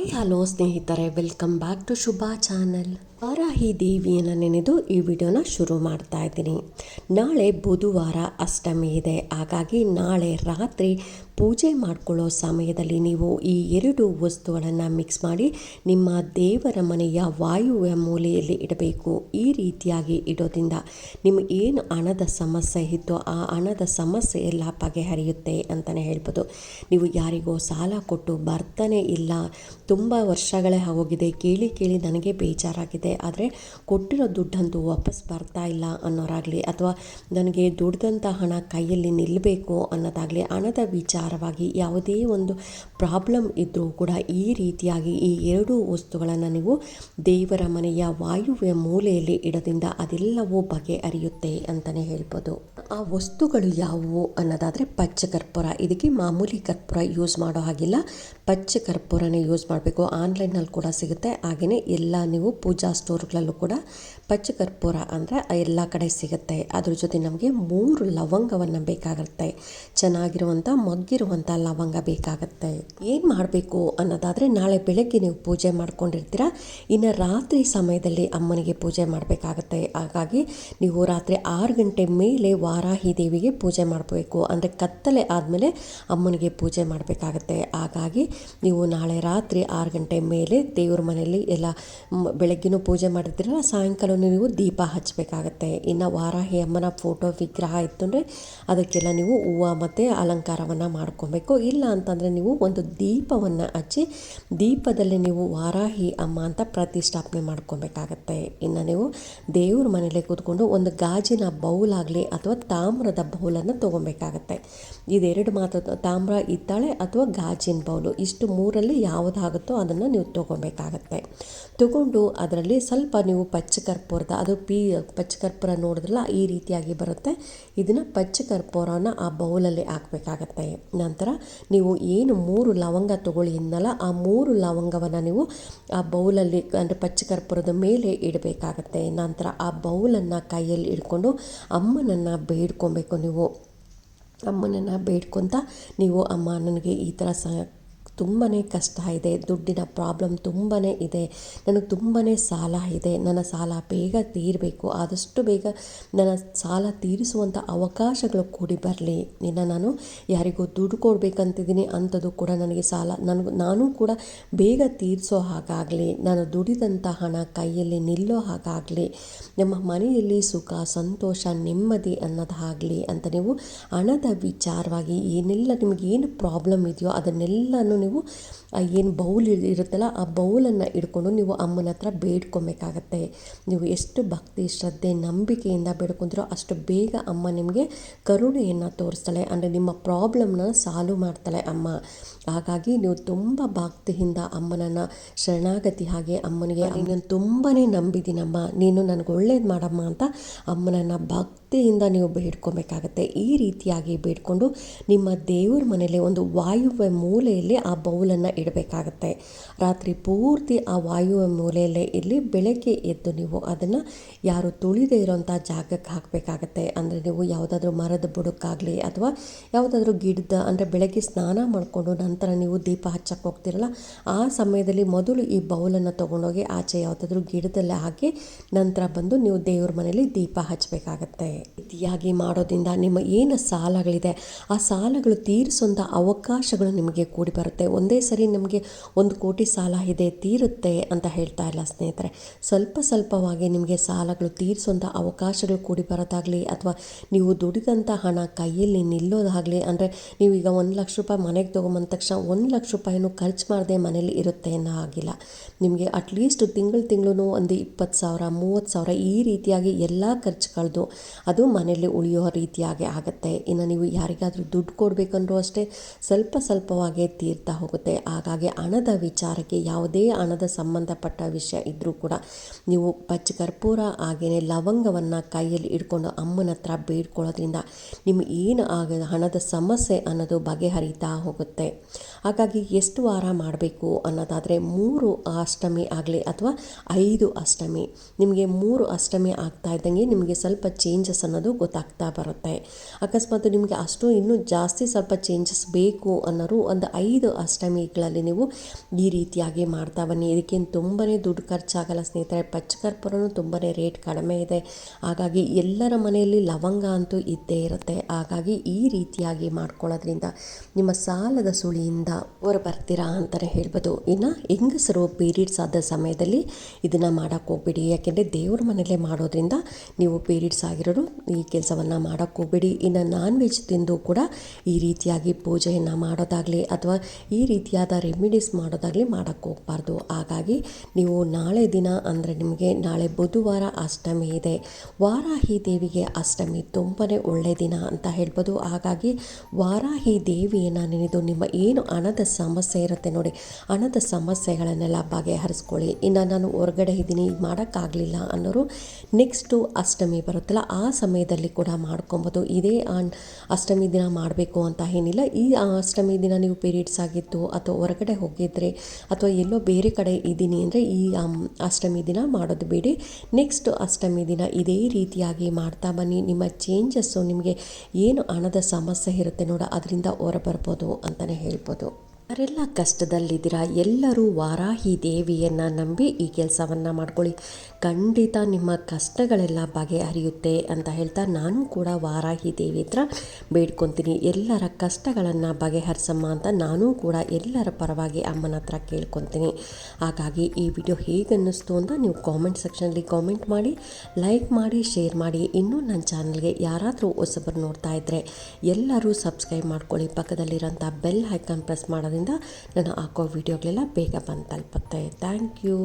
Hi hello ಸ್ನೇಹಿತರೆ welcome back to Shubha channel Varahi ದೇವಿಯನ್ನು ನೆನೆದು ಈ ವಿಡಿಯೋನ ಶುರು ಮಾಡ್ತಾ ಇದ್ದೀನಿ. ನಾಳೆ ಬುಧವಾರ ಅಷ್ಟಮಿ ಇದೆ. ಹಾಗಾಗಿ ನಾಳೆ ರಾತ್ರಿ ಪೂಜೆ ಮಾಡಿಕೊಳ್ಳೋ ಸಮಯದಲ್ಲಿ ನೀವು ಈ ಎರಡು ವಸ್ತುಗಳನ್ನು ಮಿಕ್ಸ್ ಮಾಡಿ ನಿಮ್ಮ ದೇವರ ಮನೆಯ ವಾಯುವ್ಯ ಮೂಲೆಯಲ್ಲಿ ಇಡಬೇಕು. ಈ ರೀತಿಯಾಗಿ ಇಡೋದ್ರಿಂದ ನಿಮಗೆ ಏನು ಹಣದ ಸಮಸ್ಯೆ ಇತ್ತು ಆ ಹಣದ ಸಮಸ್ಯೆ ಎಲ್ಲ ಬಗೆಹರಿಯುತ್ತೆ ಅಂತಲೇ ಹೇಳ್ಬೋದು. ನೀವು ಯಾರಿಗೋ ಸಾಲ ಕೊಟ್ಟು ಬರ್ತಾನೆ ಇಲ್ಲ, ತುಂಬ ವರ್ಷಗಳೇ ಹೋಗಿದೆ ಕೇಳಿ ಕೇಳಿ ನನಗೆ ಬೇಜಾರಾಗಿದೆ. ಆದರೆ ಕೊಟ್ಟಿರೋ ದುಡ್ಡಂತೂ ವಾಪಸ್ ಬರ್ತಾ ಇಲ್ಲ ಅನ್ನೋರಾಗಲಿ ಅಥವಾ ನನಗೆ ದುಡ್ದಂಥ ಹಣ ಕೈಯಲ್ಲಿ ನಿಲ್ಲಬೇಕು ಅನ್ನೋದಾಗಲಿ ಹಣದ ವಿಚಾರವಾಗಿ ಯಾವುದೇ ಒಂದು ಪ್ರಾಬ್ಲಮ್ ಇದ್ದರೂ ಕೂಡ ಈ ರೀತಿಯಾಗಿ ಈ ಎರಡೂ ವಸ್ತುಗಳನ್ನು ನೀವು ದೇವರ ಮನೆಯ ವಾಯುವ್ಯ ಮೂಲೆಯಲ್ಲಿ ಇಡೋದ್ರಿಂದ ಅದೆಲ್ಲವೂ ಬಗೆಹರಿಯುತ್ತೆ ಅಂತಲೇ ಹೇಳ್ಬೋದು. ಆ ವಸ್ತುಗಳು ಯಾವುವು ಅನ್ನೋದಾದರೆ ಪಚ್ಚ ಕರ್ಪೂರ. ಇದಕ್ಕೆ ಮಾಮೂಲಿ ಕರ್ಪೂರ ಯೂಸ್ ಮಾಡೋ ಹಾಗಿಲ್ಲ. ಪಚ್ಚ ಕರ್ಪೂರನೇ ಯೂಸ್ ಮಾಡಬೇಕು. ಆನ್ಲೈನಲ್ಲಿ ಕೂಡ ಸಿಗುತ್ತೆ. ಹಾಗೆಯೇ ಎಲ್ಲ ನೀವು ಪೂಜಾ ಸ್ಟೋರ್ಗಳಲ್ಲೂ ಕೂಡ ಪಚ್ಚ ಕರ್ಪೂರ ಅಂದರೆ ಎಲ್ಲ ಕಡೆ ಸಿಗುತ್ತೆ. ಅದ್ರ ಜೊತೆ ನಮಗೆ ಮೂರು ಲವಂಗವನ್ನು ಬೇಕಾಗುತ್ತೆ. ಚೆನ್ನಾಗಿರುವಂಥ ಮಗ್ಗಿರುವಂಥ ಲವಂಗ ಬೇಕಾಗುತ್ತೆ. ಏನು ಮಾಡಬೇಕು ಅನ್ನೋದಾದರೆ ನಾಳೆ ಬೆಳಗ್ಗೆ ನೀವು ಪೂಜೆ ಮಾಡ್ಕೊಂಡಿರ್ತೀರ? ಇನ್ನು ರಾತ್ರಿ ಸಮಯದಲ್ಲಿ ಅಮ್ಮನಿಗೆ ಪೂಜೆ ಮಾಡಬೇಕಾಗತ್ತೆ. ಹಾಗಾಗಿ ನೀವು ರಾತ್ರಿ ಆರು ಗಂಟೆ ಮೇಲೆ ವಾರಾಹಿ ದೇವಿಗೆ ಪೂಜೆ ಮಾಡಬೇಕು. ಅಂದರೆ ಕತ್ತಲೆ ಆದಮೇಲೆ ಅಮ್ಮನಿಗೆ ಪೂಜೆ ಮಾಡಬೇಕಾಗತ್ತೆ. ಹಾಗಾಗಿ ನೀವು ನಾಳೆ ರಾತ್ರಿ ಆರು ಗಂಟೆ ಮೇಲೆ ದೇವ್ರ ಮನೆಯಲ್ಲಿ ಎಲ್ಲ ಬೆಳಗ್ಗಿನೂ ಪೂಜೆ ಮಾಡಿದ್ರಲ್ಲ ಸಾಯಂಕಾಲ ನೀವು ದೀಪ ಹಚ್ಚಬೇಕಾಗತ್ತೆ. ಇನ್ನು ವಾರಾಹಿ ಅಮ್ಮನ ಫೋಟೋ ವಿಗ್ರಹ ಇತ್ತು ಅಂದರೆ ಅದಕ್ಕೆಲ್ಲ ನೀವು ಹೂವು ಮತ್ತು ಅಲಂಕಾರವನ್ನು ಮಾಡ್ಕೊಬೇಕು. ಇಲ್ಲ ಅಂತಂದರೆ ನೀವು ಒಂದು ದೀಪವನ್ನು ಹಚ್ಚಿ ದೀಪದಲ್ಲಿ ನೀವು ವಾರಾಹಿ ಅಮ್ಮ ಅಂತ ಪ್ರತಿಷ್ಠಾಪನೆ ಮಾಡ್ಕೊಬೇಕಾಗತ್ತೆ. ಇನ್ನು ನೀವು ದೇವ್ರ ಮನೇಲಿ ಕೂತ್ಕೊಂಡು ಒಂದು ಗಾಜಿನ ಬೌಲ್ ಆಗಲಿ ಅಥವಾ ತಾಮ್ರದ ಬೌಲನ್ನು ತೊಗೊಬೇಕಾಗತ್ತೆ. ಇದೆರಡು ಮಾತ್ರ ತಾಮ್ರ ಇತ್ತಾಳೆ ಅಥವಾ ಗಾಜಿನ ಬೌಲು. ಇಷ್ಟು ಮೂರಲ್ಲಿ ಯಾವುದಾಗುತ್ತೋ ಅದನ್ನು ನೀವು ತೊಗೊಬೇಕಾಗತ್ತೆ. ತಗೊಂಡು ಅದರಲ್ಲಿ ಸ್ವಲ್ಪ ನೀವು ಪಚ್ಚ ಕರ್ಪೂರದ ಅದು ಪೀ ಪಚ್ಚ ಕರ್ಪೂರ ನೋಡಿದ್ರಲ್ಲ, ಈ ರೀತಿಯಾಗಿ ಬರುತ್ತೆ. ಇದನ್ನು ಪಚ್ಚ ಕರ್ಪೂರನ ಆ ಬೌಲಲ್ಲಿ ಹಾಕಬೇಕಾಗತ್ತೆ. ನಂತರ ನೀವು ಏನು ಮೂರು ಲವಂಗ ತೊಗೊಳ್ಳಿ ಇನ್ನಲ್ಲ ಆ ಮೂರು ಲವಂಗವನ್ನು ನೀವು ಆ ಬೌಲಲ್ಲಿ, ಅಂದರೆ ಪಚ್ಚ ಕರ್ಪೂರದ ಮೇಲೆ ಇಡಬೇಕಾಗತ್ತೆ. ನಂತರ ಆ ಬೌಲನ್ನು ಕೈಯಲ್ಲಿ ಹಿಡ್ಕೊಂಡು ಅಮ್ಮನನ್ನು ಬೇಡ್ಕೊಬೇಕು ನೀವು. ಅಮ್ಮನನ್ನು ಬೇಡ್ಕೊತ ನೀವು ಅಮ್ಮ, ನನಗೆ ಈ ಥರ ಸ ತುಂಬಾ ಕಷ್ಟ ಇದೆ, ದುಡ್ಡಿನ ಪ್ರಾಬ್ಲಮ್ ತುಂಬಾ ಇದೆ, ನನಗೆ ತುಂಬಾ ಸಾಲ ಇದೆ, ನನ್ನ ಸಾಲ ಬೇಗ ತೀರಬೇಕು, ಆದಷ್ಟು ಬೇಗ ನನ್ನ ಸಾಲ ತೀರಿಸುವಂಥ ಅವಕಾಶಗಳು ಕೂಡಿ ಬರಲಿ. ನಿನ್ನ ನಾನು ಯಾರಿಗೂ ದುಡ್ಡು ಕೊಡಬೇಕಂತಿದ್ದೀನಿ ಅಂಥದ್ದು ಕೂಡ ನನಗೆ ಸಾಲ, ನನಗೂ ನಾನು ಕೂಡ ಬೇಗ ತೀರಿಸೋ ಹಾಗಾಗಲಿ, ನಾನು ದುಡಿದಂಥ ಹಣ ಕೈಯಲ್ಲಿ ನಿಲ್ಲೋ ಹಾಗಾಗಲಿ, ನಮ್ಮ ಮನೆಯಲ್ಲಿ ಸುಖ, ಸಂತೋಷ, ನೆಮ್ಮದಿ ಅನ್ನೋದಾಗಲಿ ಅಂತ ನೀವು ಹಣದ ವಿಚಾರವಾಗಿ ಏನೆಲ್ಲ ನಿಮಗೇನು ಪ್ರಾಬ್ಲಮ್ ಇದೆಯೋ ಅದನ್ನೆಲ್ಲನೂ ನೀವು ಏನು ಬೌಲ್ ಇರುತ್ತಲ್ಲ ಆ ಬೌಲನ್ನು ಇಟ್ಕೊಂಡು ನೀವು ಅಮ್ಮನ ಹತ್ರ ಬೇಡ್ಕೊಬೇಕಾಗತ್ತೆ. ನೀವು ಎಷ್ಟು ಭಕ್ತಿ ಶ್ರದ್ಧೆ ನಂಬಿಕೆಯಿಂದ ಬೇಡ್ಕೊಂತೀರೋ ಅಷ್ಟು ಬೇಗ ಅಮ್ಮ ನಿಮಗೆ ಕರುಣೆಯನ್ನು ತೋರಿಸ್ತಾಳೆ. ಅಂದರೆ ನಿಮ್ಮ ಪ್ರಾಬ್ಲಮ್ನ ಸಾಲ್ವ್ ಮಾಡ್ತಾಳೆ ಅಮ್ಮ. ಹಾಗಾಗಿ ನೀವು ತುಂಬ ಭಕ್ತಿಯಿಂದ ಅಮ್ಮನನ್ನು ಶರಣಾಗತಿ ಹಾಗೆ ಅಮ್ಮನಿಗೆ ನಾನು ತುಂಬಾ ನಂಬಿದ್ದೀನಮ್ಮ. ನೀನು ನನಗೆ ಒಳ್ಳೇದು ಮಾಡಮ್ಮ ಅಂತ ಅಮ್ಮನನ್ನು ಭಕ್ತಿಯಿಂದ ನೀವು ಬೇಡ್ಕೊಬೇಕಾಗತ್ತೆ ಈ ರೀತಿಯಾಗಿ ಬೇಡ್ಕೊಂಡು ನಿಮ್ಮ ದೇವ್ರ ಮನೆಯಲ್ಲಿ ಒಂದು ವಾಯುವ್ಯ ಮೂಲೆಯಲ್ಲಿ ಆ ಬೌಲನ್ನು ಇಡಬೇಕಾಗತ್ತೆ. ರಾತ್ರಿ ಪೂರ್ತಿ ಆ ವಾಯುವ್ಯ ಮೂಲೆಯಲ್ಲೇ ಇಲ್ಲಿ ಬೆಳಗ್ಗೆ ಎದ್ದು ನೀವು ಅದನ್ನು ಯಾರು ತುಳಿದೇ ಇರೋಂಥ ಜಾಗಕ್ಕೆ ಹಾಕಬೇಕಾಗತ್ತೆ. ಅಂದರೆ ನೀವು ಯಾವುದಾದ್ರೂ ಮರದ ಬುಡಕ್ಕಾಗಲಿ ಅಥವಾ ಯಾವುದಾದ್ರೂ ಗಿಡದ, ಅಂದರೆ ಬೆಳಗ್ಗೆ ಸ್ನಾನ ಮಾಡಿಕೊಂಡು ನಂತರ ನೀವು ದೀಪ ಹಚ್ಚಕ್ಕೆ ಹೋಗ್ತಿರಲ್ಲ, ಆ ಸಮಯದಲ್ಲಿ ಮೊದಲು ಈ ಬೌಲನ್ನು ತೊಗೊಂಡೋಗಿ ಆಚೆ ಯಾವುದಾದ್ರೂ ಗಿಡದಲ್ಲೇ ಹಾಕಿ ನಂತರ ಬಂದು ನೀವು ದೇವ್ರ ಮನೇಲಿ ದೀಪ ಹಚ್ಚಬೇಕಾಗತ್ತೆ. ಇತಿಯಾಗಿ ಮಾಡೋದ್ರಿಂದ ನಿಮ್ಮ ಏನು ಸಾಲಗಳಿದೆ, ಆ ಸಾಲಗಳು ತೀರಿಸುವಂಥ ಅವಕಾಶಗಳು ನಿಮಗೆ ಕೂಡಿ ಬರುತ್ತೆ. ಒಂದೇ ಸರಿ ನಿಮಗೆ ಒಂದು ಕೋಟಿ ಸಾಲ ಇದೆ, ತೀರುತ್ತೆ ಅಂತ ಹೇಳ್ತಾ ಇಲ್ಲ ಸ್ನೇಹಿತರೆ. ಸ್ವಲ್ಪ ಸ್ವಲ್ಪವಾಗಿ ನಿಮಗೆ ಸಾಲಗಳು ತೀರಿಸುವಂಥ ಅವಕಾಶಗಳು ಕೂಡಿ ಬರೋದಾಗಲಿ ಅಥವಾ ನೀವು ದುಡಿದಂಥ ಹಣ ಕೈಯಲ್ಲಿ ನಿಲ್ಲೋದಾಗಲಿ, ಅಂದರೆ ನೀವೀಗ ಒಂದು ಲಕ್ಷ ರೂಪಾಯಿ ಮನೆಗೆ ತೊಗೊಂಬಂದ ತಕ್ಷಣ ಒಂದು ಲಕ್ಷ ರೂಪಾಯಿನೂ ಖರ್ಚು ಮಾಡದೆ ಮನೇಲಿ ಇರುತ್ತೆ ಅನ್ನೋ ಆಗಿಲ್ಲ ನಿಮಗೆ ಅಟ್ಲೀಸ್ಟ್ ತಿಂಗಳು ತಿಂಗಳು ಒಂದು ಇಪ್ಪತ್ತು ಸಾವಿರ, ಮೂವತ್ತು ಸಾವಿರ ಈ ರೀತಿಯಾಗಿ ಎಲ್ಲ ಖರ್ಚು ಕಳೆದು ಅದು ಮನೆಯಲ್ಲಿ ಉಳಿಯೋ ರೀತಿಯಾಗಿ ಆಗುತ್ತೆ. ಇನ್ನು ನೀವು ಯಾರಿಗಾದರೂ ದುಡ್ಡು ಕೊಡಬೇಕಂದ್ರೂ ಅಷ್ಟೇ ಸ್ವಲ್ಪ ಸ್ವಲ್ಪವಾಗೇ ತೀರ್ತಾ ಹೋಗುತ್ತೆ. ಹಾಗಾಗಿ ಹಣದ ವಿಚಾರಕ್ಕೆ ಯಾವುದೇ ಹಣದ ಸಂಬಂಧಪಟ್ಟ ವಿಷಯ ಇದ್ದರೂ ಕೂಡ ನೀವು ಪಚ್ಚ ಕರ್ಪೂರ ಹಾಗೆಯೇ ಲವಂಗವನ್ನು ಕೈಯಲ್ಲಿ ಇಟ್ಕೊಂಡು ಅಮ್ಮನ ಹತ್ರ ಬೇಡ್ಕೊಳ್ಳೋದ್ರಿಂದ ನಿಮ್ಗೆ ಏನು ಆಗ ಹಣದ ಸಮಸ್ಯೆ ಅನ್ನೋದು ಬಗೆಹರಿತಾ ಹೋಗುತ್ತೆ. ಹಾಗಾಗಿ ಎಷ್ಟು ವಾರ ಮಾಡಬೇಕು ಅನ್ನೋದಾದರೆ ಮೂರು ಅಷ್ಟಮಿ ಆಗಲಿ ಅಥವಾ ಐದು ಅಷ್ಟಮಿ. ನಿಮಗೆ ಮೂರು ಅಷ್ಟಮಿ ಆಗ್ತಾ ಇದ್ದಂಗೆ ನಿಮಗೆ ಸ್ವಲ್ಪ ಚೇಂಜಸ್ ಚೇಂಜಸ್ ಅನ್ನೋದು ಗೊತ್ತಾಗ್ತಾ ಬರುತ್ತೆ. ಅಕಸ್ಮಾತ್ ನಿಮಗೆ ಅಷ್ಟು ಇನ್ನೂ ಜಾಸ್ತಿ ಸ್ವಲ್ಪ ಚೇಂಜಸ್ ಬೇಕು ಅನ್ನೋರು ಒಂದು ಐದು ಅಷ್ಟಮಿಗಳಲ್ಲಿ ನೀವು ಈ ರೀತಿಯಾಗಿ ಮಾಡ್ತಾ ಬನ್ನಿ. ಇದಕ್ಕೇನು ತುಂಬಾ ದುಡ್ಡು ಖರ್ಚಾಗಲ್ಲ ಸ್ನೇಹಿತರೆ. ಪಚ್ಚಕರ್ಪೂರನು ತುಂಬಾ ರೇಟ್ ಕಡಿಮೆ ಇದೆ. ಹಾಗಾಗಿ ಎಲ್ಲರ ಮನೆಯಲ್ಲಿ ಲವಂಗ ಅಂತೂ ಇದ್ದೇ ಇರುತ್ತೆ. ಹಾಗಾಗಿ ಈ ರೀತಿಯಾಗಿ ಮಾಡ್ಕೊಳ್ಳೋದ್ರಿಂದ ನಿಮ್ಮ ಸಾಲದ ಸುಳಿಯಿಂದ ಹೊರ ಬರ್ತೀರಾ ಅಂತಲೇ ಹೇಳ್ಬೋದು. ಇನ್ನು ಹೆಂಗಸರು ಪೀರಿಯಡ್ಸ್ ಆದ ಸಮಯದಲ್ಲಿ ಇದನ್ನು ಮಾಡೋಕ್ಕೆ ಹೋಗ್ಬೇಡಿ. ಯಾಕೆಂದರೆ ದೇವ್ರ ಮನೆಯಲ್ಲೇ ಮಾಡೋದ್ರಿಂದ ನೀವು ಪೀರಿಯಡ್ಸ್ ಆಗಿರೋರು ಈ ಕೆಲಸವನ್ನು ಮಾಡೋಕ್ಕೆ ಹೋಗಬೇಡಿ. ಇನ್ನು ನಾನ್ ವೆಜ್ ತಿಂದು ಕೂಡ ಈ ರೀತಿಯಾಗಿ ಪೂಜೆಯನ್ನು ಮಾಡೋದಾಗಲಿ ಅಥವಾ ಈ ರೀತಿಯಾದ ರೆಮಿಡೀಸ್ ಮಾಡೋದಾಗಲಿ ಮಾಡೋಕ್ಕೆ ಹೋಗಬಾರ್ದು. ಹಾಗಾಗಿ ನೀವು ನಾಳೆ ದಿನ ಅಂದರೆ ನಿಮಗೆ ನಾಳೆ ಬುಧವಾರ ಅಷ್ಟಮಿ ಇದೆ. ವಾರಾಹಿ ದೇವಿಗೆ ಅಷ್ಟಮಿ ತುಂಬಾ ಒಳ್ಳೆಯ ದಿನ ಅಂತ ಹೇಳ್ಬೋದು. ಹಾಗಾಗಿ ವಾರಾಹಿ ದೇವಿಯನ್ನು ನೆನೆದು ನಿಮ್ಮ ಏನು ಹಣದ ಸಮಸ್ಯೆ ಇರುತ್ತೆ ನೋಡಿ, ಹಣದ ಸಮಸ್ಯೆಗಳನ್ನೆಲ್ಲ ಬಗೆಹರಿಸ್ಕೊಳ್ಳಿ. ಇನ್ನು ನಾನು ಹೊರಗಡೆ ಇದ್ದೀನಿ, ಮಾಡೋಕ್ಕಾಗಲಿಲ್ಲ ಅನ್ನೋರು ನೆಕ್ಸ್ಟು ಅಷ್ಟಮಿ ಬರುತ್ತಲ್ಲ, ಆ ಸಮಯದಲ್ಲಿ ಕೂಡ ಮಾಡ್ಕೊಬೋದು. ಇದೇ ಅಷ್ಟಮಿ ದಿನ ಮಾಡಬೇಕು ಅಂತ ಏನಿಲ್ಲ. ಈ ಅಷ್ಟಮಿ ದಿನ ನೀವು ಪೀರಿಯಡ್ಸ್ ಆಗಿತ್ತು ಅಥವಾ ಹೊರಗಡೆ ಹೋಗಿದ್ರೆ ಅಥವಾ ಎಲ್ಲೋ ಬೇರೆ ಕಡೆ ಇದ್ದೀನಿ ಅಂದರೆ ಈ ಅಷ್ಟಮಿ ದಿನ ಮಾಡೋದು ಬಿಡಿ. ನೆಕ್ಸ್ಟ್ ಅಷ್ಟಮಿ ದಿನ ಇದೇ ರೀತಿಯಾಗಿ ಮಾಡ್ತಾ ಬನ್ನಿ. ನಿಮ್ಮ ಚೇಂಜಸ್ಸು ನಿಮಗೆ ಏನು ಹಣದ ಸಮಸ್ಯೆ ಇರುತ್ತೆ ನೋಡೋ, ಅದರಿಂದ ಹೊರಬರ್ಬೋದು ಅಂತಲೇ ಹೇಳ್ಬೋದು. ಯಾರೆಲ್ಲ ಕಷ್ಟದಲ್ಲಿದ್ದೀರಾ? ಎಲ್ಲರೂ ವಾರಾಹಿ ದೇವಿಯನ್ನು ನಂಬಿ ಈ ಕೆಲಸವನ್ನು ಮಾಡ್ಕೊಳ್ಳಿ. ಖಂಡಿತ ನಿಮ್ಮ ಕಷ್ಟಗಳೆಲ್ಲ ಬಗೆಹರಿಯುತ್ತೆ ಅಂತ ಹೇಳ್ತಾ ನಾನು ಕೂಡ ವಾರಾಹಿ ದೇವಿ ಹತ್ರ ಬೇಡ್ಕೊತೀನಿ. ಎಲ್ಲರ ಕಷ್ಟಗಳನ್ನು ಬಗೆಹರಿಸಮ್ಮ ಅಂತ ನಾನು ಕೂಡ ಎಲ್ಲರ ಪರವಾಗಿ ಅಮ್ಮನ ಹತ್ರ ಕೇಳ್ಕೊತೀನಿ. ಹಾಗಾಗಿ ಈ ವಿಡಿಯೋ ಹೇಗೆ ಅನ್ನಿಸ್ತು ಅಂತ ನೀವು ಕಾಮೆಂಟ್ ಸೆಕ್ಷನಲ್ಲಿ ಕಾಮೆಂಟ್ ಮಾಡಿ ಲೈಕ್ ಮಾಡಿ ಶೇರ್ ಮಾಡಿ. ಇನ್ನೂ ನನ್ನ ಚಾನಲ್ಗೆ ಯಾರಾದರೂ ಹೊಸಬರು ನೋಡ್ತಾ ಇದ್ದರೆ ಎಲ್ಲರೂ ಸಬ್ಸ್ಕ್ರೈಬ್ ಮಾಡ್ಕೊಳ್ಳಿ. ಪಕ್ಕದಲ್ಲಿರೋಂಥ ಬೆಲ್ ಐಕಾನ್ ಪ್ರೆಸ್ ಮಾಡೋದ್ರಿಂದ ನಾನು ಹಾಕೋ ವಿಡಿಯೋಗಳೆಲ್ಲ ಬೇಗ ಬಂದು ತಲುಪುತ್ತೆ ಥ್ಯಾಂಕ್ ಯು